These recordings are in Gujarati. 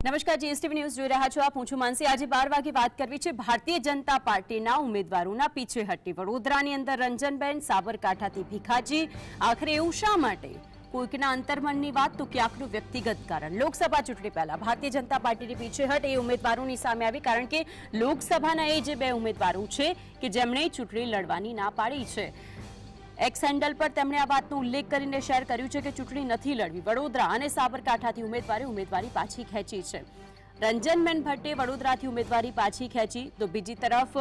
નમસ્કાર જીએસટીવી ન્યૂઝ જોઈ રહ્યા છો આપ. હું છું માનસી. આજે બાર વાગે વાત કરવી છે ભારતીય જનતા પાર્ટીના ઉમેદવારોના પીછેહટ્ટી વડોદરાની અંદર રંજનબેન સાબરકાંઠાથી ભીખાજી. આખરે એવું શા માટે? કોઈકના અંતર્મનની વાત તો ક્યાંકનું વ્યક્તિગત કારણ. લોકસભા ચૂંટણી પહેલા ભારતીય જનતા પાર્ટીની પીછેહટ એ ઉમેદવારોની સામે આવી કારણ કે લોકસભાના એ જે બે ઉમેદવારો છે કે જેમણે ચૂંટણી લડવાની ના પાડી છે. એક્સ હેન્ડલ પર તેમણે આ વાતનો ઉલ્લેખ કરીને શેર કર્યું છે કે ચૂંટણી નથી લડવી. વડોદરા અને સાબરકાંઠાથી ઉમેદવારે ઉમેદવારી પાછી ખેંચી છે. રંજનબેન ભટ્ટે વડોદરાથી ઉમેદવારી પાછી ખેંચી. તો બીજી તરફ,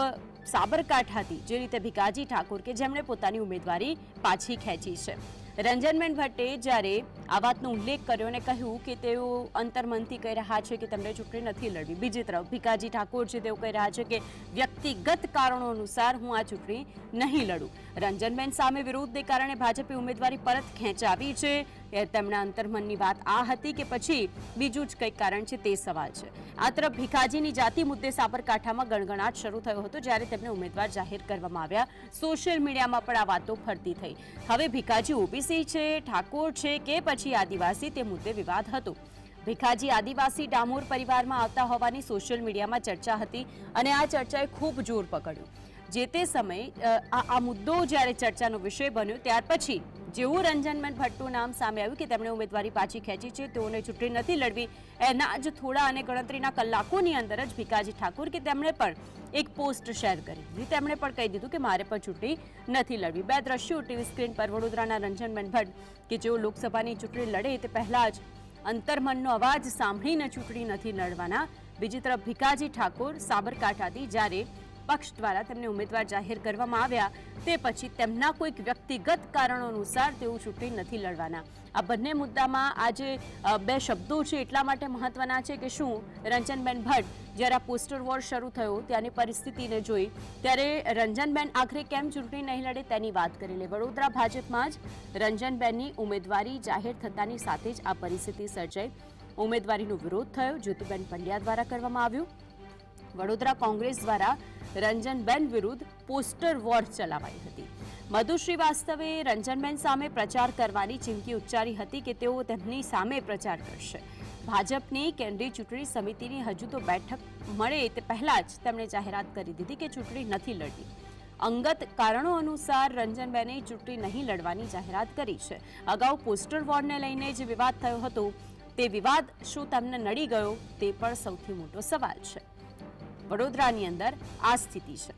સાબરકાંઠાથી જે રીતે ભીકાજી ઠાકોર કે જેમણે પોતાની ઉમેદવારી પાછી ખેંચી છે. રંજનબેન ભટ્ટે જ્યારે આ વાતનો ઉલ્લેખ કર્યો અને કહ્યું કે તેઓ અંતર્મનથી કહી રહ્યા છે કે તેમણે ચૂંટણી નથી લડવી. બીજી તરફ ભીકાજી ઠાકોર છે, તેઓ કહી રહ્યા છે કે વ્યક્તિગત કારણો અનુસાર હું આ ચૂંટણી નહીં લડું. રંજનબેન સામે વિરોધને કારણે ભાજપે ઉમેદવારી પરત ખેંચાવી છે. તેમના અંતર્મનની વાત આ હતી કે પછી બીજું જ કંઈક કારણ છે તે સવાલ છે. આ તરફ ભીખાજીની જાતિ મુદ્દે સાબરકાંઠામાં ગણગણાટ શરૂ થયો હતો, જ્યારે તેમને ઉમેદવાર જાહેર કરવામાં આવ્યા. સોશિયલ મીડિયામાં પણ આ વાતો ફરતી થઈ. હવે ભીખાજી ઓબીસી છે, ઠાકોર છે કે પછી આદિવાસી તે મુદ્દે વિવાદ હતો. ભીખાજી આદિવાસી ડામોર પરિવારમાં આવતા હોવાની સોશિયલ મીડિયામાં ચર્ચા હતી અને આ ચર્ચાએ ખૂબ જોર પકડ્યું. જે તે સમયે આ મુદ્દો જ્યારે ચર્ચાનો વિષય બન્યો, ત્યાર પછી જેવું રંજનબેન ભટ્ટનું નામ સામે આવ્યું કે તેમણે ઉમેદવારી પાછી ખેંચી છે, તેઓને ચૂંટણી નથી લડવી. એના જ થોડા અને ગણતરીના કલાકોની અંદર જ ભીકાજી ઠાકુર કે તેમણે પણ એક પોસ્ટ શેર કરી. દીધી તેમણે પણ કહી દીધું કે મારે પણ ચૂંટણી નથી લડવી. બે દ્રશ્યો ટીવી સ્ક્રીન પર વડોદરાના રંજનબેન ભટ્ટ કે જેઓ લોકસભાની ચૂંટણી લડે તે પહેલાં જ અંતર્મનનો અવાજ સાંભળીને ચૂંટણી નથી લડવાના. બીજી તરફ ભીકાજી ઠાકોર સાબરકાંઠાથી જ્યારે પક્ષ દ્વારા તેમને ઉમેદવાર જાહેર કરવામાં આવ્યા. તે પછી તેમના કોઈક વ્યક્તિગત કારણો અનુસાર તેઓ ચૂંટણી નથી લડવાના. આ બંને મુદ્દામાં આજે બે શબ્દો છે એટલા માટે મહત્વના છે કે શું, રંજનબેન ભટ્ટ જ્યારે આ પોસ્ટર વોર શરૂ થયો ત્યાંની પરિસ્થિતિને જોઈ, ત્યારે રંજનબેન આખરે કેમ ચૂંટણી નહીં લડે તેની વાત કરી લે. વડોદરા ભાજપમાં જ રંજનબેનની ઉમેદવારી જાહેર થતાની સાથે જ આ પરિસ્થિતિ સર્જાઈ. ઉમેદવારીનો વિરોધ થયો. જ્યોતિબેન પંડ્યા દ્વારા કરવામાં આવ્યો. વડોદરા કોંગ્રેસ દ્વારા રંજનબેન વિરુદ્ધ પોસ્ટર વોર ચલાવાઈ હતી. મધુ શ્રીવાસ્તવે રંજનબેન સામે પ્રચાર કરવાની ચીમકી ઉચ્ચારી હતી કે તેઓ તેમની સામે પ્રચાર કરશે. ભાજપની કેન્દ્રીય ચૂંટણી સમિતિની હજુ તો બેઠક મળે તે પહેલાં જ તેમણે જાહેરાત કરી દીધી કે ચૂંટણી નથી લડવી. અંગત કારણો અનુસાર રંજનબેને ચૂંટણી નહીં લડવાની જાહેરાત કરી છે. અગાઉ પોસ્ટર વોર્ડને લઈને જે વિવાદ થયો હતો, તે વિવાદ શું તેમને નડી ગયો તે પણ સૌથી મોટો સવાલ છે. વડોદરાની અંદર આ સ્થિતિ છે.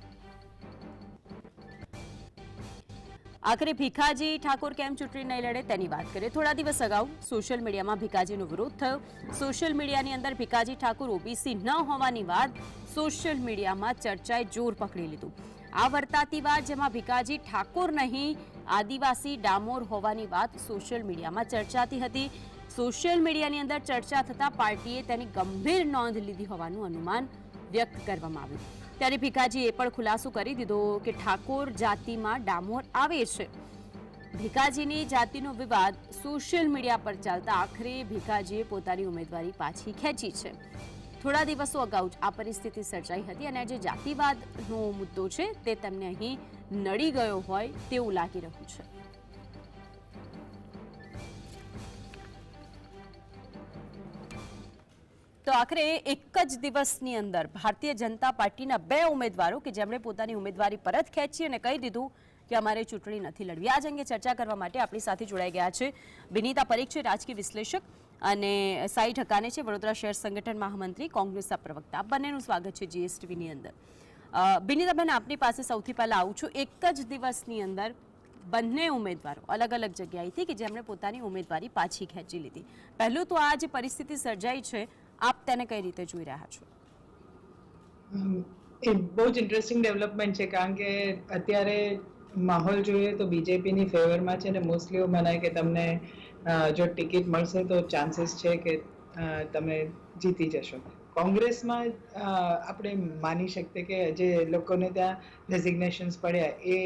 આખરે ભીખાજી ઠાકોર કેમ ચૂંટણી નહીં લડે તેની વાત કરીએ. થોડા દિવસ અગાઉ સોશિયલ મીડિયામાં ભીખાજીનો વિરોધ થયો. સોશિયલ મીડિયાની અંદર ભીખાજી ઠાકોર ઓબીસી ન હોવાની વાત સોશિયલ મીડિયામાં ચર્ચાએ જોર પકડી લીધું. આ વર્તાતી વાત જેમાં ભીખાજી ઠાકોર નહીં, આદિવાસી ડામોર હોવાની વાત સોશિયલ મીડિયામાં ચર્ચાતી હતી. સોશિયલ મીડિયાની અંદર ચર્ચા થતાં પાર્ટીએ તેની ગંભીર નોંધ લીધી હોવાનું અનુમાન વ્યક્ત કરવામાં આવ્યું. ત્યારે ભીખાજીએ પણ ખુલાસો કરી દીધો કે ઠાકોર જાતિમાં ડામોર આવે છે. ભીખાજીની જાતિનો વિવાદ સોશિયલ મીડિયા પર ચાલતા આખરે ભીખાજીએ પોતાની ઉમેદવારી પાછી ખેંચી છે. થોડા દિવસો અગાઉ જ આ પરિસ્થિતિ સર્જાઈ હતી અને જે જાતિવાદનો મુદ્દો છે તે તેમને અહીં નડી ગયો હોય તેવું લાગી રહ્યું છે. તો આખરે એક જ દિવસની અંદર ભારતીય જનતા પાર્ટીના બે ઉમેદવારો કે જેમણે પોતાની ઉમેદવારી પરત ખેંચી અને કહી દીધું કે અમારે ચૂંટણી નથી લડવી. આજ અંગે ચર્ચા કરવા માટે આપણી સાથે જોડાઈ ગયા છે વિનીતા પરીખ છે, રાજકીય વિશ્લેષક અને સાઈ ઠકાને છે, વડોદરા શહેર સંગઠન મહામંત્રી કોંગ્રેસના પ્રવક્તા. બંનેનું સ્વાગત છે જીએસટીવીની અંદર. બિનીતાબેન આપની પાસે સૌથી પહેલાં આવું છું. એક જ દિવસની અંદર બંને ઉમેદવારો અલગ અલગ જગ્યાએથી કે જેમણે પોતાની ઉમેદવારી પાછી ખેંચી લીધી. પહેલું તો આ જે પરિસ્થિતિ સર્જાઈ છે આપ તેને કઈ રીતે જોઈ રહ્યા છો? એ બહુ જ ઇન્ટરેસ્ટિંગ ડેવલપમેન્ટ છે, કારણ કે અત્યારે માહોલ જોઈએ તો બીજેપીની ફેવરમાં છે ને મોસ્ટલી એવું મનાય કે તમને જો ટિકિટ મળશે તો ચાન્સીસ છે કે તમે જીતી જશો. કોંગ્રેસમાં આપણે માની શકીએ કે જે લોકોને ત્યાં ડેઝિગ્નેશન્સ પડ્યા એ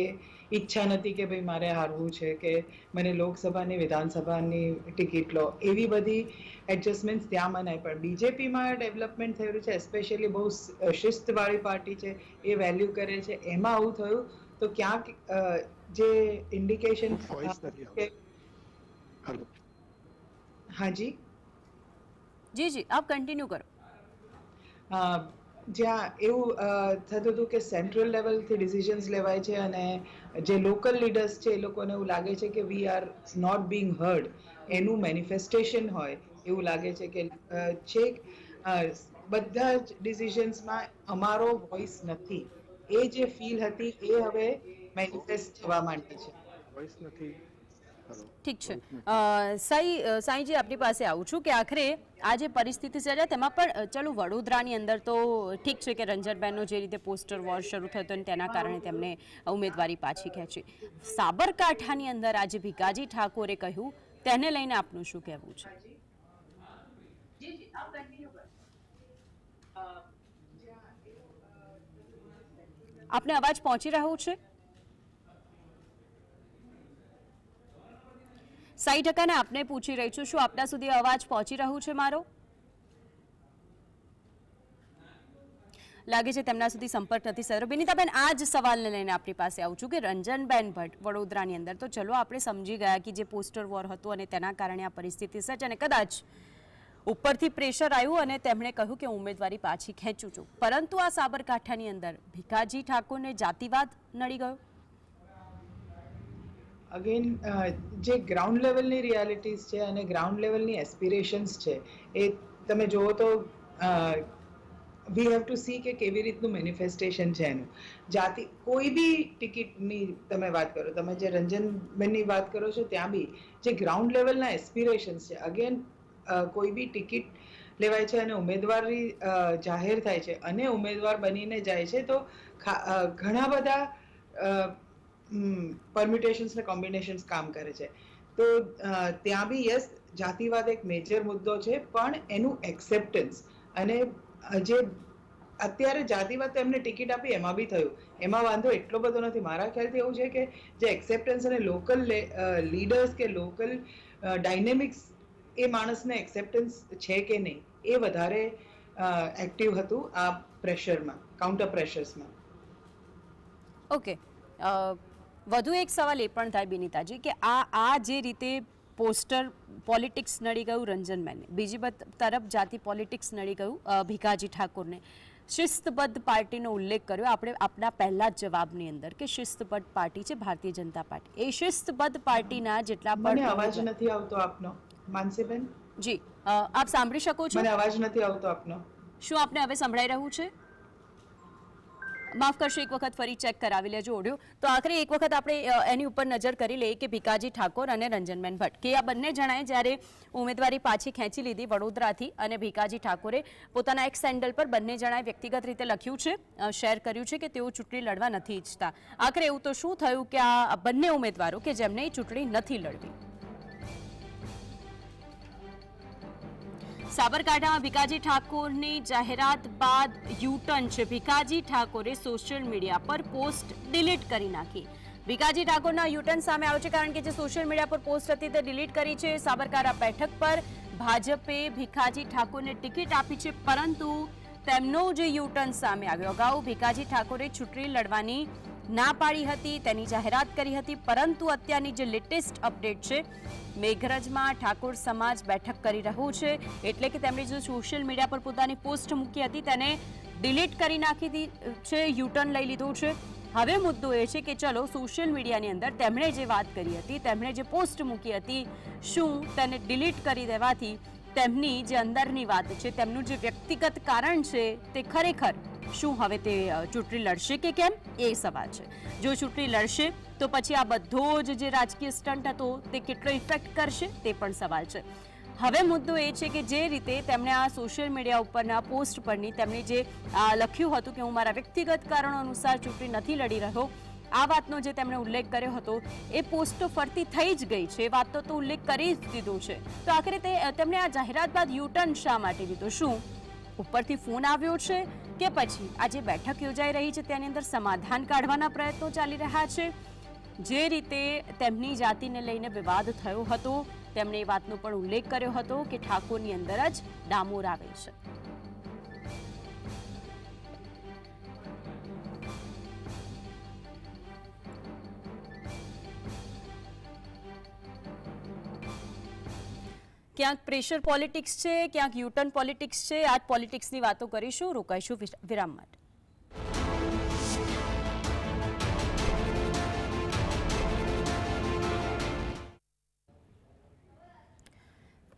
ઈચ્છા નથી કે ભાઈ મારે હારવું છે કે મને લોકસભાની વિધાનસભાની ટિકિટ લો. એવી બધી એડજસ્ટમેન્ટ્સ ત્યાં મનાય. પણ બીજેપીમાં ડેવલપમેન્ટ થયું છે એસ્પેશિયલી બહુ શિસ્તવાળી પાર્ટી છે એ વેલ્યુ કરે છે. એમાં આવું થયું તો ક્યાંક જે ઇન્ડિકેશન હાજી જી. જી આપ કન્ટિન્યુ કરો. જ્યાં એવું થતું હતું કે સેન્ટ્રલ લેવલથી ડિસિઝન્સ લેવાય છે અને જે લોકલ લીડર્સ છે એ લોકોને એવું લાગે છે કે we are not being heard એનું મેનિફેસ્ટેશન હોય એવું લાગે છે કે છેક બધા જ ડિસિઝન્સમાં અમારો વોઇસ નથી. એ જે ફીલ હતી એ હવે મેનિફેસ્ટ થવા માંડી છે. વોઇસ નથી. ઠીક છે. સાઈ સાઈજી આપની પાસે આવું છું કે આખરે આ જે પરિસ્થિતિ સર્જાય તેમાં પણ ચલો વડોદરાની અંદર તો ઠીક છે કે રંજનબેનનો જે રીતે પોસ્ટર વોર શરૂ થયો હતો અને તેના કારણે તેમને ઉમેદવારી પાછી ખેંચી. સાબરકાંઠાની અંદર આજે ભીકાજી ઠાકોરે કહ્યું તેને લઈને આપનું શું કહેવું છે? આપને અવાજ પહોંચી રહ્યો છે? સાઈ ટકાને આપને પૂછી રહી છું. શું આપના સુધી અવાજ પહોંચી રહ્યું છે મારો? લાગે છે તેમના સુધી સંપર્ક નથી, સર. વિનીતાબેન આ જ સવાલને લઈને આપણી પાસે આવું છું કે રંજનબેન ભટ્ટ વડોદરાની અંદર. તો ચલો, આપણે સમજી ગયા કે જે પોસ્ટર વોર હતું અને તેના કારણે આ પરિસ્થિતિ સર્જ અને કદાચ ઉપરથી પ્રેશર આવ્યું અને તેમણે કહ્યું કે ઉમેદવારી પાછી ખેંચું છું. પરંતુ આ સાબરકાંઠાની અંદર ભીખાજી ઠાકોરને જાતિવાદ નડી ગયો. અગેન જે ગ્રાઉન્ડ લેવલની રિયાલિટીઝ છે અને ગ્રાઉન્ડ લેવલની એસ્પિરેશન્સ છે, એ તમે જુઓ તો વી હેવ ટુ સી કે કેવી રીતનું મેનિફેસ્ટેશન છે એનું. જાતિ, કોઈ બી ટિકિટની તમે વાત કરો, તમે જે રંજનબેનની વાત કરો છો, ત્યાં બી જે ગ્રાઉન્ડ લેવલના એસ્પિરેશન્સ છે અગેન કોઈ બી ટિકિટ લેવાય છે અને ઉમેદવારી જાહેર થાય છે અને ઉમેદવાર બનીને જાય છે, તો ઘણા બધા પરમ્યુટેશન્સ ને કોમ્બિનેશન્સ કામ કરે છે. તો ત્યાં બી યસ જાતિવાદ એક મેજર મુદ્દો છે, પણ એનું એક્સેપ્ટન્સ અને જે અત્યારે જાતિવાદ તો એમને ટિકિટ આપી એમાં બી થયું. એમાં વાંધો એટલો બધો નથી. મારા ખ્યાલથી એવું છે કે જે એક્સેપ્ટન્સ અને લોકલ લીડર્સ કે લોકલ ડાયનેમિક્સ એ માણસને એક્સેપ્ટન્સ છે કે નહીં, એ વધારે એક્ટિવ હતું આ પ્રેશરમાં કાઉન્ટર પ્રેશર્સમાં ઓકે વધુ એક સવાલ એ પણ થાય બિનિતાજી કે આ આ જે રીતે પોસ્ટર પોલિટિક્સ નડી ગયું રંજનબેનને બીજી બત- તરફ જાતિ પોલિટિક્સ નડી ગયું ભીખાજી ઠાકોરને. શિસ્તબદ્ધ પાર્ટીનો ઉલ્લેખ કર્યો આપણે આપણા પહેલા જ જવાબની અંદર કે શિસ્તબદ્ધ પાર્ટી છે ભારતીય જનતા પાર્ટી. એ શિસ્તબદ્ધ પાર્ટીના જેટલા પણ અવાજ નથી આવતો આપનો. માનસીબેન? જી આપ સાંભળી શકો છો? મને અવાજ નથી આવતો આપનો. શું આપને હવે સંભળાઈ રહ્યું છે? માફ કરશો, એક વખત ફરી ચેક કરાવી લેજો ઓડિયો તો આખરે એક વખત આપણે એની ઉપર નજર કરી લઈએ કે ભીકાજી ઠાકોર અને રંજનબેન ભટ્ટ. કે આ બંને જણાએ જ્યારે ઉમેદવારી પાછી ખેંચી લીધી વડોદરાથી અને ભીકાજી ઠાકોરે પોતાના એક સેન્ડલ પર બંને જણાએ વ્યક્તિગત રીતે લખ્યું છે શેર કર્યું છે કે તેઓ ચૂંટણી લડવા નથી ઈચ્છતા. આખરે એવું તો શું થયું કે આ બંને ઉમેદવારો કે જેમને ચૂંટણી નથી લડવી? સાબરકાંઠામાં ભીકાજી ઠાકોરની જાહેરાત બાદ યુટર્ન છે. ભીકાજી ઠાકોરે સોશિયલ મીડિયા પર પોસ્ટ ડિલીટ કરી નાખી. ભીકાજી ઠાકોરના યુટર્ન સામે આવ્યો છે કારણ કે જે સોશિયલ મીડિયા પર પોસ્ટ હતી તે ડિલીટ કરી છે. સાબરકાંઠા બેઠક પર ભાજપે ભીખાજી ઠાકોરને ટિકિટ આપી છે, પરંતુ તેમનો જે યુટર્ન સામે આવ્યો. અગાઉ ભીખાજી ઠાકોરે ચૂંટણી લડવાની ના પાડી હતી, તેની જાહેરાત કરી હતી, પરંતુ અત્યારની જે લેટેસ્ટ અપડેટ છે, મેઘરજમાં ઠાકોર સમાજ બેઠક કરી રહ્યું છે, એટલે કે તેમણે જે સોશિયલ મીડિયા પર પોતાની પોસ્ટ મૂકી હતી, તેને ડિલીટ કરી નાખી છે યુટર્ન લઈ લીધું છે. હવે મુદ્દો એ છે કે ચલો સોશિયલ મીડિયાની અંદર તેમણે જે વાત કરી હતી, તેમણે જે પોસ્ટ મૂકી હતી, શું તેને ડિલીટ કરી દેવાથી તેમની જે અંદરની વાત છે, તેમનું જે વ્યક્તિગત કારણ છે, તે ખરેખર શું હવે તે ચૂંટણી લડશે કે કેમ? એ સવાલ છે. જો ચૂંટણી લડશે, તો પછી આ બધો જ જે રાજકીય સ્ટન્ટ હતો, તે કેટલો ઇફેક્ટ કરશે? તે પણ સવાલ છે. હવે મુદ્દો એ છે કે જે રીતે તેમણે આ સોશિયલ મીડિયા ઉપરના પોસ્ટ પરની તેમણે જે લખ્યું હતું કે હું મારા વ્યક્તિગત કારણો અનુસાર ચૂંટણી નથી લડી રહ્યો, આ વાતનો જે તેમણે ઉલ્લેખ કર્યો હતો, એ પોસ્ટ તો ફરતી થઈ જ ગઈ છે. એ વાતનો તો ઉલ્લેખ કરી જ દીધો છે. તો આખરે તે તેમણે આ જાહેરાત બાદ યુટર્ન શા માટે લીધો? શું ઉપરથી ફોન આવ્યો છે? કે પછી આજે બેઠક યોજાઈ રહી છે, તેની અંદર સમાધાન કાઢવાના પ્રયત્નો ચાલી રહ્યા છે. જે રીતે તેમની જાતિને લઈને વિવાદ થયો હતો, તેમણે એ વાતનો પણ ઉલ્લેખ કર્યો હતો કે ઠાકોરની અંદર જ ડામોર આવે છે. ક્યાંક પ્રેશર પોલિટિક્સ છે, ક્યાંક યુટર્ન પોલિટિક્સ છે. આ પોલિટિક્સની વાતો કરીશું. રોકાઈશું વિરામ માટે.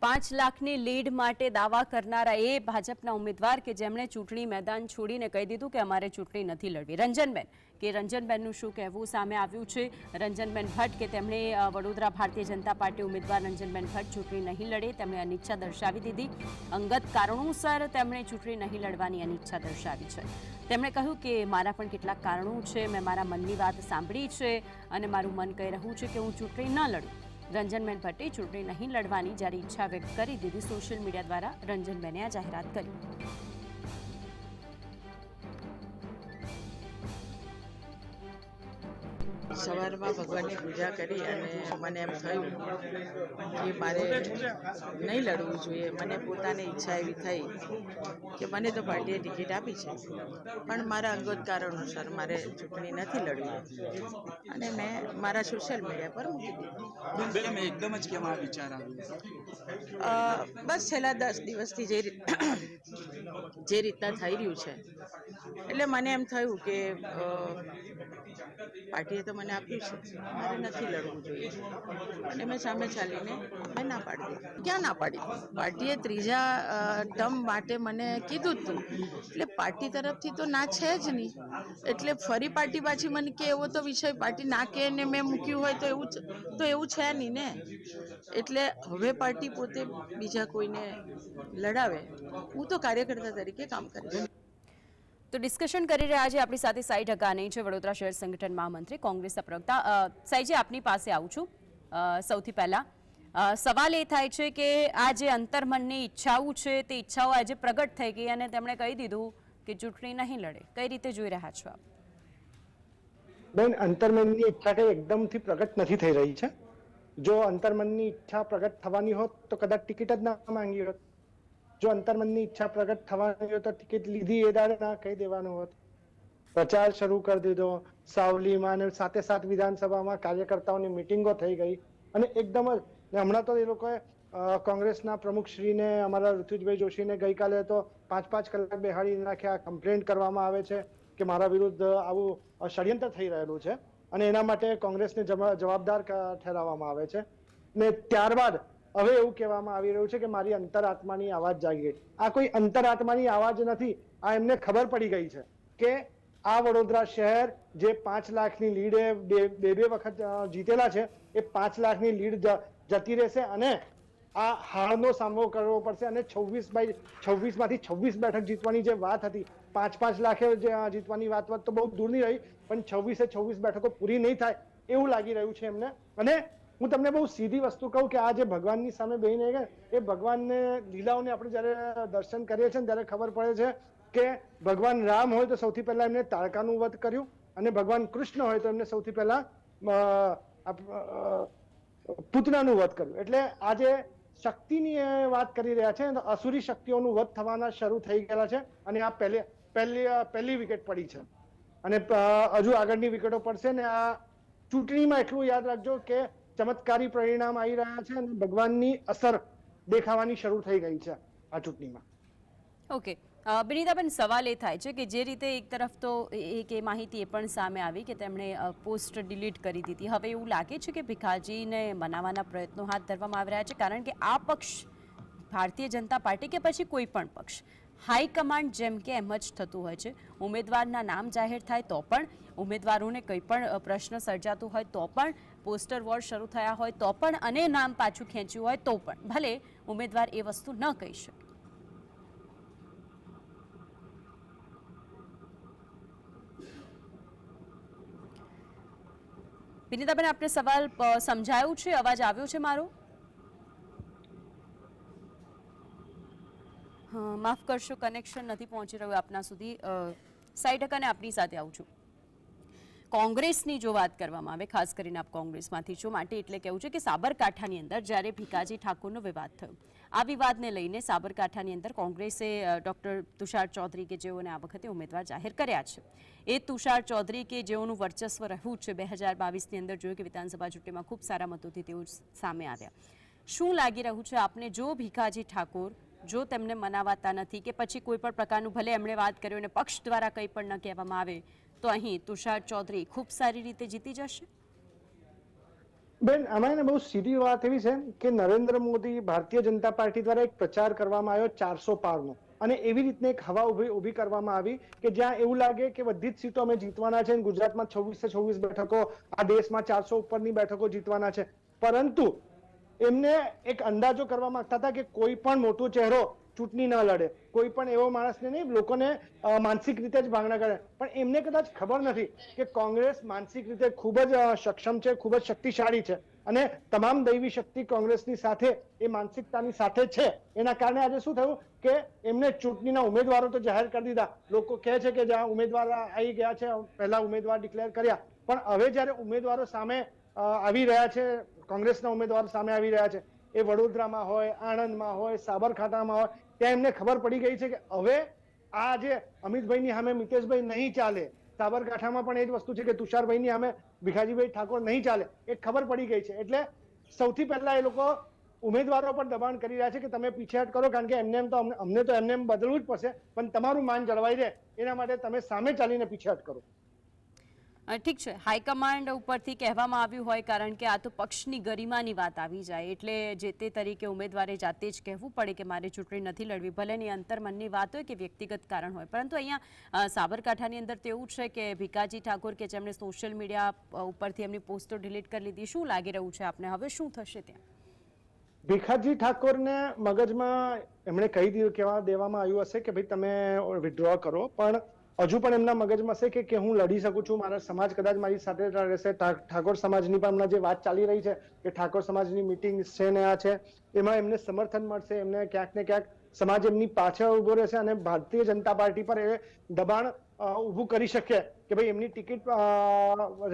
પાંચ લાખની લીડ માટે દાવા કરનારા એ ભાજપના ઉમેદવાર કે જેમણે ચૂંટણી મેદાન છોડીને કહી દીધું કે અમારે ચૂંટણી નથી લડવી. રંજનબેન કે રંજનબેનનું શું કહેવું સામે આવ્યું છે? રંજનબેન ભટ્ટ કે તેમણે વડોદરા ભારતીય જનતા પાર્ટી ઉમેદવાર રંજનબેન ભટ્ટ ચૂંટણી નહીં લડે તેમણે અનિચ્છા દર્શાવી દીધી. અંગત કારણોસર તેમણે ચૂંટણી નહીં લડવાની અનિચ્છા દર્શાવી છે. તેમણે કહ્યું કે મારા પણ કેટલાક કારણો છે, મેં મારા મનની વાત સાંભળી છે અને મારું મન કહી રહ્યું છે કે હું ચૂંટણી ન લડું. રંજનબેન ભટ્ટે ચૂંટણી નહીં લડવાની જ્યારે ઈચ્છા વ્યક્ત કરી દીધી સોશિયલ મીડિયા દ્વારા રંજનબેને આ જાહેરાત કરી. સવારમાં ભગવાનની પૂજા કરી અને મને એમ થયું કે મારે નહીં લડવું જોઈએ. મને પોતાની ઈચ્છા એવી થઈ કે મને તો પાર્ટીએ ટિકિટ આપી છે. પણ મારા અંગત કારણોસર મારે ચૂંટણી નથી લડવી. અને મેં મારા સોશિયલ મીડિયા પર મૂકી એકદમ જ કેમ આ વિચાર આવ્યો? બસ છેલ્લા દસ દિવસથી જે જે રીતના થઈ રહ્યું છે. એટલે મને એમ થયું કે પાર્ટીએ તો મને આપ્યું છે. મારે નથી લડવું જોઈએ. અને મેં સામે ચાલીને મેં ના પાડી. ક્યાં ના પાડી? પાર્ટીએ ત્રીજા ટર્મ માટે મને કીધું હતું એટલે પાર્ટી તરફથી તો ના છે જ નહીં. એટલે ફરી પાર્ટી પાછી મને કે એવો તો વિષય, પાર્ટી ના કે ને મેં મૂક્યું હોય તો એવું તો એવું છે નહીં ને? એટલે હવે પાર્ટી પોતે બીજા કોઈને લડાવે. હું તો કાર્યકર્તા તરીકે કામ કરીશ. તો ડિસ્કશન કરી રહ્યા છે આપણી સાથે સાઈ ઢગાની છે વડોદરા શહેર સંગઠન મહામંત્રી, કોંગ્રેસના પ્રવક્તા. સાઈજી આપની પાસે આવું છું. સૌથી પહેલાં. સવાલ એ થાય છે કે આ જે અંતર્મનની ઈચ્છાઓ છે, તે ઈચ્છાઓ આજે પ્રગટ થઈ ગઈ અને તેમણે કહી દીધું કે ચૂંટણી નહીં લડે. કઈ રીતે જોઈ રહ્યા છો આપ? બેન, અંતર્મનની ઈચ્છા કઈ એકદમથી પ્રગટ નથી થઈ રહી છે? જો અંતર્મનની ઈચ્છા પ્રગટ થવાની હોત તો કદાચ ટિકિટ જ ના માંગી હોત. જો અંતર્મનની ઈચ્છા પ્રગટ થવાની હોત તો ટિકિટ લીધી એ દાડે ના કહી દેવાનું હોત. પ્રચાર શરૂ કરી દીધો. સાવલીમાં અને સાથે સાથ વિધાનસભામાં કાર્યકર્તાઓની મિટિંગો થઈ ગઈ. અને એકદમ જ હમણાં તો એ લોકોએ કોંગ્રેસના પ્રમુખશ્રીને અમારા ઋતુજભાઈ જોશીને ગઈકાલે તો પાંચ પાંચ કલાક બેહાડી નાખ્યા કમ્પ્લેન્ટ કરવામાં આવે છે કે મારા વિરુદ્ધ આવું ષડયંત્ર થઈ રહેલું છે. અને એના માટે કોંગ્રેસને જવાબદાર ઠેરવવામાં આવે છે. ને ત્યારબાદ હવે એવું કહેવામાં આવી રહ્યું છે કે મારી અંતરાત્માની આવાજ જાગી ગઈ આ કોઈ અંતરાત્માની આવાજ નથી, આ એમને ખબર પડી ગઈ છે કે આ વડોદરા શહેર જે પાંચ લાખની લીડે બે બે વખત જીતેલા છે, એ પાંચ લાખની લીડ જતી રહેશે અને આ હારનો સામનો કરવો પડશે અને છવ્વીસ બાય છવ્વીસમાંથી છવ્વીસ બેઠક જીતવાની જે વાત હતી, પાંચ પાંચ લાખે જે જીતવાની વાત વાત તો બહુ દૂરની રહી, પણ છવ્વીસે છવ્વીસ બેઠકો પૂરી નહીં થાય એવું લાગી રહ્યું છે એમને. અને હું તમને બહુ સીધી વસ્તુ કહું કે આ જે ભગવાનની સામે બેહીને એ ભગવાનને લીલાઓને આપણે જ્યારે દર્શન કરીએ છીએ ત્યારે ખબર પડે છે કે ભગવાન રામ હોય તો સૌથી પહેલા એમને તારકાનું વધ કર્યું અને ભગવાન કૃષ્ણ હોય તો એમને સૌથી પહેલા પૂતનાનું વધ કર્યું. એટલે આજે શક્તિની વાત કરી રહ્યા છે તો અસુરી શક્તિઓનું વધ થવાના શરૂ થઈ ગયેલા છે અને આ પહેલી પહેલી પહેલી વિકેટ પડી છે. અને હજુ આગળની વિકેટો પડશે ને આ ચૂંટણીમાં એટલું યાદ રાખજો કે ચમત્કારી પરિણામ આવી રહ્યા છે અને ભગવાનની અસર દેખાવાની શરૂ થઈ ગઈ છે આ ચૂંટણીમાં. ઓકે. બિનીતાબેન, સવાલ એ થાય છે કે જે રીતે એક તરફ તો એક એ માહિતી એ પણ સામે આવી કે તેમણે પોસ્ટ ડિલીટ કરી દીધી. હવે એવું લાગે છે કે ભીખાજીને મનાવવાના પ્રયત્નો હાથ ધરવામાં આવી રહ્યા છે કારણ કે આ પક્ષ ભારતીય જનતા પાર્ટી કે પછી કોઈ પણ પક્ષ? હાઈકમાન્ડ જેમ કે એમ જ થતું હોય છે. ઉમેદવારના નામ જાહેર થાય તો પણ, ઉમેદવારોને કંઈ પણ પ્રશ્ન સર્જાતું હોય તો પણ પોસ્ટર વોર શરૂ થયા હોય તો પણ અને નામ પાછું ખેંચ્યું હોય તો પણ. ભલે ઉમેદવાર એ વસ્તુ ન કહી શકે. વિનીતાબેન, આપને સવાલ સમજાયું છે? અવાજ આવ્યો છે મારો? માફ કરશો કનેક્શન નથી પહોંચી રહ્યું આપના સુધી. સાઈ ટકાને આપની સાથે આવું છું. કોંગ્રેસની જો વાત કરવામાં આવે, ખાસ કરીને આપ કોંગ્રેસમાંથી છો, માટે એટલે કહેવું છે કે સાબરકાંઠાની અંદર જ્યારે ભીકાજી ઠાકોરનો વિવાદ થયો, આ વિવાદને લઈને સાબરકાંઠાની અંદર કોંગ્રેસે ડૉક્ટર તુષાર ચૌધરી કે જેઓને આ વખતે ઉમેદવાર જાહેર કર્યા છે. એ તુષાર ચૌધરી કે જેઓનું વર્ચસ્વ રહ્યું છે, બે હજાર બાવીસની અંદર જોયું કે વિધાનસભા ચૂંટણીમાં ખૂબ સારા મતોથી તેઓ સામે આવ્યા. શું લાગી રહ્યું છે આપને, જો ભીખાજી ઠાકોર, જો તેમને મનાવાતા નથી કે પછી કોઈ પણ પ્રકારનું ભલે એમણે વાત કર્યું અને પક્ષ દ્વારા કંઈ પણ ન કહેવામાં આવે તો અહીં તુષાર ચૌધરી ખૂબ સારી રીતે જીતી જશે? બેન, આમાં બહુ સીધી વાત એવી છે કે નરેન્દ્ર મોદી ભારતીય જનતા પાર્ટી દ્વારા એક પ્રચાર કરવામાં આવ્યો ચારસો પારનો. અને એવી રીતને એક હવા ઊભી ઊભી કરવામાં આવી કે જ્યાં એવું લાગે કે બધી જ સીટો અમે જીતવાના છે ગુજરાતમાં છવ્વીસે છવ્વીસ બેઠકો, આ દેશમાં ચારસો ઉપરની બેઠકો જીતવાના છે. પરંતુ એમને એક અંદાજો કરવા માંગતા હતા કે કોઈ પણ મોટો ચહેરો ચૂંટણી ના લડે. કોઈ પણ એવો માણસને નહીં, લોકોને માનસિક રીતે જ ભાગના કરે. પણ એમને કદાચ ખબર નથી કે કોંગ્રેસ માનસિક રીતે ખૂબ જ સક્ષમ છે, ખૂબ જ શક્તિશાળી છે. અને તમામ દૈવી શક્તિ કોંગ્રેસની સાથે, એ માનસિકતાની સાથે છે. એના કારણે આજે શું થયું કે એમને ચૂંટણીના ઉમેદવારો તો જાહેર કરી દીધા. લોકો કહે છે કે જ્યાં ઉમેદવાર આવી ગયા છે, પહેલા ઉમેદવાર ડિક્લેર કર્યા. પણ હવે જ્યારે ઉમેદવારો સામે આવી રહ્યા છે, કોંગ્રેસના ઉમેદવારો સામે આવી રહ્યા છે, એ વડોદરામાં હોય, આણંદમાં હોય, સાબરકાંઠામાં હોય ત્યાં એમને ખબર પડી ગઈ છે કે હવે આ જે અમિતભાઈની સામે મિતેશભાઈ નહીં ચાલે, સાબરકાંઠામાં પણ એ જ વસ્તુ છે કે તુષારભાઈની સામે ભીખાજીભાઈ ઠાકોર નહીં ચાલે, એ ખબર પડી ગઈ છે. એટલે સૌથી પહેલા એ લોકો ઉમેદવારો પર દબાણ કરી રહ્યા છે કે તમે પીછેહટ કરો, કારણ કે એમને એમ તો અમને- તો એમને એમ બદલવું જ પડશે, પણ તમારું માન જળવાઈ રહે, એના માટે તમે સામે ચાલીને પીછેહટ કરો. ઠીક છે. હાઈકમાન્ડ ઉપરથી કહેવામાં આવ્યું હોય કારણ કે આ તો પક્ષની ગરિમાની વાત આવી જાય. એટલે જે તે તરીકે ઉમેદવારે જાતે જ કહેવું પડે કે મારે ચૂંટણી નથી લડવી. ભલે એની અંતરમનની વાત હોય કે વ્યક્તિગત કારણ હોય. પરંતુ અહીંયા સાબરકાંઠાની અંદર તો એવું છે કે ભીકાજી ઠાકોર કે જેમણે સોશિયલ મીડિયા ઉપરથી એમની પોસ્ટો ડિલીટ કરી લીધી. શું લાગી રહ્યું છે આપને? હવે શું થશે ત્યાં? ભીખાજી ઠાકોરને મગજમાં એમણે કહી દીધું, કહેવા દેવામાં આવ્યું હશે કે ભાઈ તમે વિડ્રો કરો. પણ હજુ પણ એમના મગજમાં છે કે કે હું લડી શકું છું, મારા સમાજ કદાચ મારી સાથે રહેશે. ઠાકોર સમાજની પણ હમણાં જે વાત ચાલી રહી છે કે ઠાકોર સમાજની મિટિંગ છે ને આ છે, એમાં એમને સમર્થન મળશે, એમને ક્યાંક ને ક્યાંક સમાજ એમની પાછળ ઊભો રહેશે અને ભારતીય જનતા પાર્ટી પર એ દબાણ ઊભું કરી શકે કે ભાઈ એમની ટિકિટ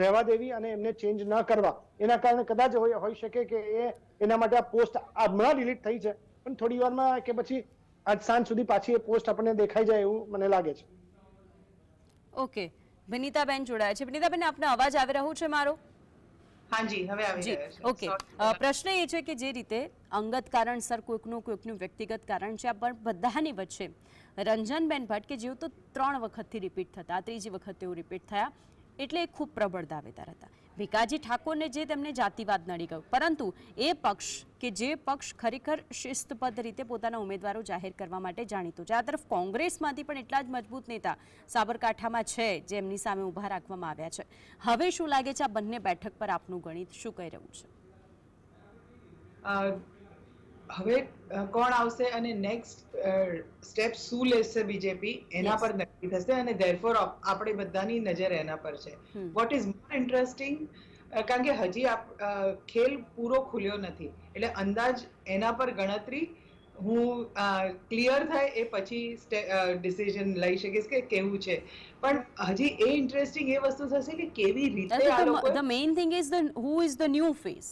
રહેવા દેવી અને એમને ચેન્જ ન કરવા. એના કારણે કદાચ હોય હોઈ શકે કે એ એના માટે આ પોસ્ટ હમણાં ડિલીટ થઈ છે. પણ થોડી વારમાં કે પછી આજ સાંજ સુધી પાછી એ પોસ્ટ આપણને દેખાઈ જાય એવું મને લાગે છે. ઓકે. વિનીતાબેન જોડાયા છે. વિનીતાબેન આપનો અવાજ આવી રહ્યો છે મારો? હાજી હવે આવી રહ્યો છે. ઓકે. પ્રશ્ન એ છે કે જે રીતે અંગત કારણસર કોઈકનું કોઈકનું વ્યક્તિગત કારણ છે પણ બધાની વચ્ચે. રંજનબેન ભટ્ટ કે જેઓ તો ત્રણ વખતથી રિપીટ થતા ત્રીજી વખત તેઓ રિપીટ થયા એટલે એ ખૂબ પ્રબળ દાવેદાર હતા. ભીકાજી ઠાકોરને જે તેમને જાતિવાદ નડી ગયું. પરંતુ એ પક્ષ કે જે પક્ષ ખરેખર શિસ્તબદ્ધ રીતે પોતાના ઉમેદવારો જાહેર કરવા માટે જાણીતો છે. આ તરફ કોંગ્રેસમાંથી પણ એટલા જ મજબૂત નેતા સાબરકાંઠામાં છે, જે એમની સામે ઊભા રાખવામાં આવ્યા છે. હવે શું લાગે છે આ બંને બેઠક પર આપનું ગણિત શું કહી રહ્યું છે? હવે કોણ આવશે અને નેક્સ્ટ સ્ટેપ શું લેશે બીજેપી એના પર નક્કી થશે અને ધેરફોર આપણે બધાની નજર એના પર છે. વોટ ઇઝ મોર ઇન્ટરેસ્ટિંગ કારણ કે હજી ખેલ પૂરો ખુલ્યો નથી. એટલે અંદાજ એના પર ગણતરી હું ક્લિયર થાય એ પછી ડિસિઝન લઈ શકીશ કે કેવું છે. પણ હજી એ ઇન્ટરેસ્ટિંગ એ વસ્તુ થશે કે કેવી રીતે આ લોકો the main thing is the who is the new face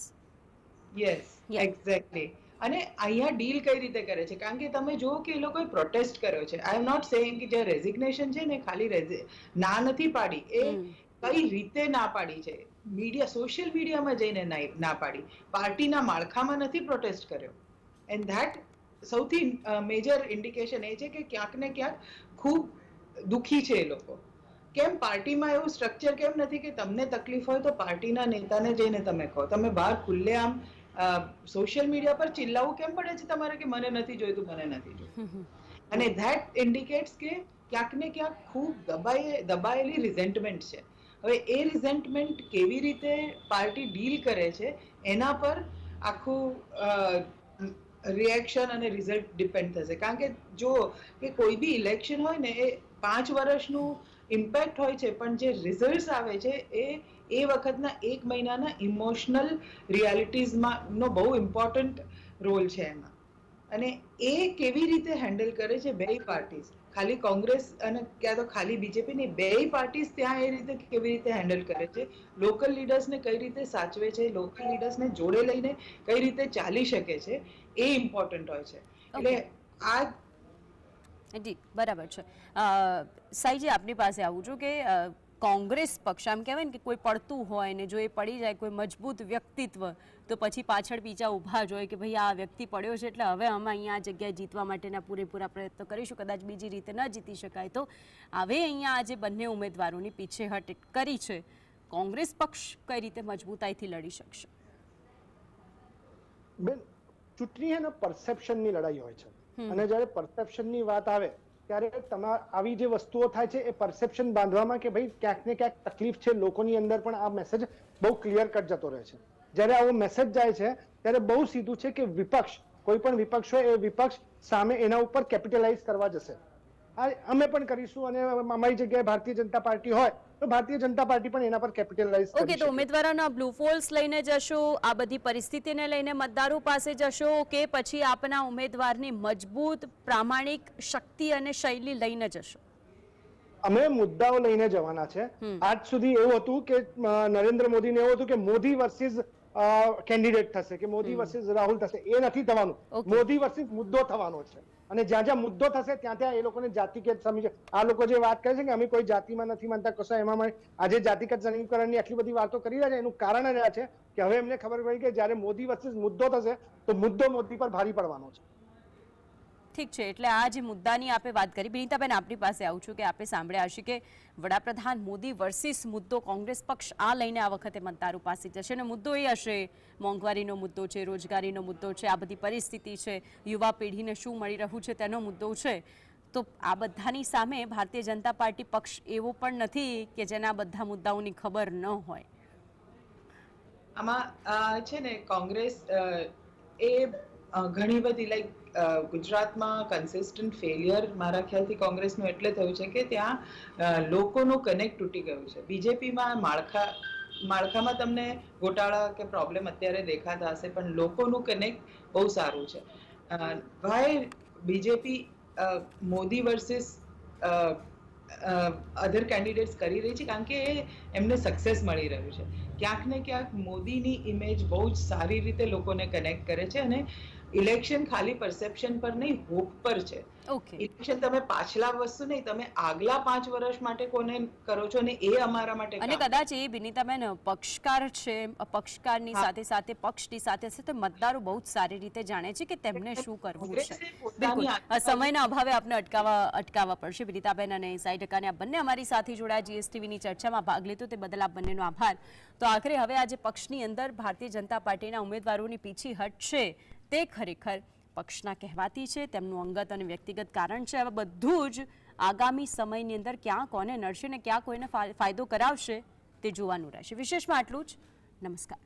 yes. Exactly અને અહીંયા ડીલ કઈ રીતે કરે છે? કારણ કે તમે જુઓ કે એ લોકોએ પ્રોટેસ્ટ કર્યો છે. આઈ એમ નોટ સેઇંગ કે જે રેઝિગ્નેશન છે ને ખાલી ના નથી પાડી એ કઈ રીતે ના પાડી છે? મીડિયા સોશિયલ મીડિયામાં જઈને ના પાડી. પાર્ટીના માળખામાં નથી પ્રોટેસ્ટ કર્યો. એન્ડ ધેટ સૌથી મેજર ઇન્ડિકેશન એ છે કે ક્યાંક ને ક્યાંક ખૂબ દુઃખી છે એ લોકો. કેમ પાર્ટીમાં એવું સ્ટ્રક્ચર કેમ નથી કે તમને તકલીફ હોય તો પાર્ટીના નેતાને જઈને તમે કહો. તમે બહાર ખુલ્લેઆમ સોશિયલ મીડિયા પર ચિલ્લાવું કેમ પડે છે તમારે કે મને નથી જોઈતું, મને નથી જોઈતું? અને ધેટ ઇન્ડિકેટ્સ કે ક્યાંક ને ક્યાંક ખૂબ દબાઈ, દબાયેલી રિઝેન્ટમેન્ટ છે. હવે એ રિઝેન્ટમેન્ટ કેવી રીતે પાર્ટી ડીલ કરે છે, એના પર આખું રિએક્શન અને રિઝલ્ટ ડિપેન્ડ થશે. કારણ કે જો કે કોઈ બી ઇલેક્શન હોય ને, એ પાંચ વર્ષનું ઇમ્પેક્ટ હોય છે, પણ જે રિઝલ્ટ આવે છે, એ એ વખતના એક મહિનાના ઇમોશનલ રિયાલિટીઝમાં નો બહુ ઇમ્પોર્ટન્ટ રોલ છે એમાં. અને એ કેવી રીતે હેન્ડલ કરે છે બે પાર્ટીઝ ખાલી કોંગ્રેસ અને ક્યાં તો ખાલી બીજેપી ની બે પાર્ટીઝ ત્યાં એ રીતે કેવી રીતે હેન્ડલ કરે છે? લોકલ લીડર્સને કઈ રીતે સાચવે છે? લોકલ લીડર્સને જોડે લઈને કઈ રીતે ચાલી શકે છે? એ ઇમ્પોર્ટન્ટ હોય છે. એટલે આ જી બરાબર છે. સાઈજી આપની પાસે આવું છું કે કોંગ્રેસ પક્ષ આમ કહેવાય ને કે કોઈ પડતું હોય ને જો એ પડી જાય કોઈ મજબૂત વ્યક્તિત્વ તો પછી પાછળ બીજા ઊભા જ હોય કે ભાઈ આ વ્યક્તિ પડ્યો છે એટલે હવે અમે અહીંયા આ જગ્યાએ જીતવા માટેના પૂરેપૂરા પ્રયત્નો કરીશું. કદાચ બીજી રીતે ન જીતી શકાય તો હવે અહીંયા આજે બંને ઉમેદવારોની પીછેહટ કરી છે કોંગ્રેસ પક્ષ કઈ રીતે મજબૂતાઈથી લડી શકશે? બેન ચૂંટણી છે ને પરસેપ્શનની લડાઈ હોય છે. અને જ્યારે પરસેપ્શનની વાત આવે ત્યારે તમારા આવી જે વસ્તુઓ થાય છે એ પરસેપ્શન બાંધવામાં કે ભાઈ ક્યાંક ને ક્યાંક તકલીફ છે લોકોની અંદર પણ આ મેસેજ બહુ ક્લિયર કટ જતો રહે છે. જ્યારે આવો મેસેજ જાય છે, ત્યારે બહુ સીધું છે કે વિપક્ષ, કોઈ પણ વિપક્ષ હોય એ વિપક્ષ સામે એના ઉપર કેપિટલાઇઝ કરવા જશે. અમે પણ કરીશું અને અમારી જગ્યાએ ભારતીય જનતા પાર્ટી હોય તો ભારતીય જનતા પાર્ટી પણ એના પર કેપિટલાઇઝ ઓકે તો ઉમેદવારોના બ્લુ ફોલ્સ લઈને જશો આ બધી પરિસ્થિતિને લઈને મતદારો પાસે જશો કે પછી આપના ઉમેદવારની મજબૂત પ્રામાણિક શક્તિ અને શૈલી લઈને જશો? અમે મુદ્દાઓ લઈને જવાના છે. આજ સુધી એવું હતું કે નરેન્દ્ર મોદીને એવું હતું કે મોદી વર્સિસ કેન્ડિડેટ થશે કે મોદી વર્સિસ રાહુલ થશે. એ નથી થવાનું. મોદી વર્સિસ મુદ્દો થવાનો છે. અને જ્યાં જ્યાં મુદ્દો થશે ત્યાં ત્યાં એ લોકોને જાતિગત સમજે આ લોકો જે વાત કરે છે કે અમે કોઈ જાતિમાં નથી માનતા કશા એમાં આજે જાતિગત સમીકરણની આટલી બધી વાતો કરી રહ્યા છે એનું કારણ આ છે કે હવે એમને ખબર પડી કે જ્યારે મોદી વર્સિસ મુદ્દો થશે તો મુદ્દો મોદી પર ભારી પડવાનો છે. ઠીક છે, એટલે આ જે મુદ્દાની આપે વાત કરી વિનીતાબેન આપણી પાસે આવું છું કે આપે સાંભળ્યા હશે કે વડાપ્રધાન મોદી વર્સિસ મુદ્દો કોંગ્રેસ પક્ષ આ લઈને આ વખતે મતદારો પાસે જશે. અને મુદ્દો એ હશે, મોંઘવારીનો મુદ્દો છે, રોજગારીનો મુદ્દો છે, આ બધી પરિસ્થિતિ છે, યુવા પેઢીને શું મળી રહ્યું છે તેનો મુદ્દો છે. તો આ બધાની સામે ભારતીય જનતા પાર્ટી પક્ષ એવો પણ નથી કે જેના બધા મુદ્દાઓની ખબર ન હોય. આમાં છે ને, કોંગ્રેસ એ ઘણી બધી લાઈક ગુજરાતમાં કન્સિસ્ટન્ટ ફેલિયર મારા ખ્યાલથી કોંગ્રેસનું એટલે થયું છે કે ત્યાં લોકોનું કનેક્ટ તૂટી ગયું છે. બીજેપીમાં માળખા, માળખામાં તમને ગોટાળા કે પ્રોબ્લેમ અત્યારે દેખાતા હશે, પણ લોકોનું કનેક્ટ બહુ સારું છે. ભાઈ BJP Modi versus other candidates કરી રહી છે, કારણ કે એમને સક્સેસ મળી રહ્યું છે. ક્યાંક ને ક્યાંક મોદીની ઇમેજ બહુ જ સારી રીતે લોકોને કનેક્ટ કરે છે અને ઇલેક્શન ખાલી પરસેપ્શન પર નહીં હોપ પર છે. ઇલેક્શન તમે પાછલા વસ્તુ નહીં તમે આગલા પાંચ વર્ષ માટે કોને કરો છો અને એ અમારા માટે અને કદાચ એ વિનીતાબેન પક્ષકાર છે પક્ષકારની સાથે સાથે પક્ષની સાથે સાથે મતદારો બહુ જ સારી રીતે જાણે છે કે તેમને શું કરવું છે. બિલકુલ. સમયના અભાવે આપને અટકાવવા અટકાવવા પડશે. વિનીતાબેન અને સાઈ ટકાને આ બંને અમારી સાથે જોડાયા. જીએસટીવીની ચર્ચામાં ભાગ લીધો તે બદલ આપ બંનેનો આભાર. તો આખરે હવે આજે પક્ષની અંદર ભારતીય જનતા પાર્ટીના ઉમેદવારોની પીછી હટશે તે ખરેખર પક્ષના કહેવાતી છે. તેમનું અંગત અને વ્યક્તિગત કારણ છે. હવે બધું જ આગામી સમયની અંદર ક્યાં કોને નડશે ને ક્યાં કોઈને ફાયદો કરાવશે તે જોવાનું રહેશે. વિશેષમાં આટલું જ. નમસ્કાર.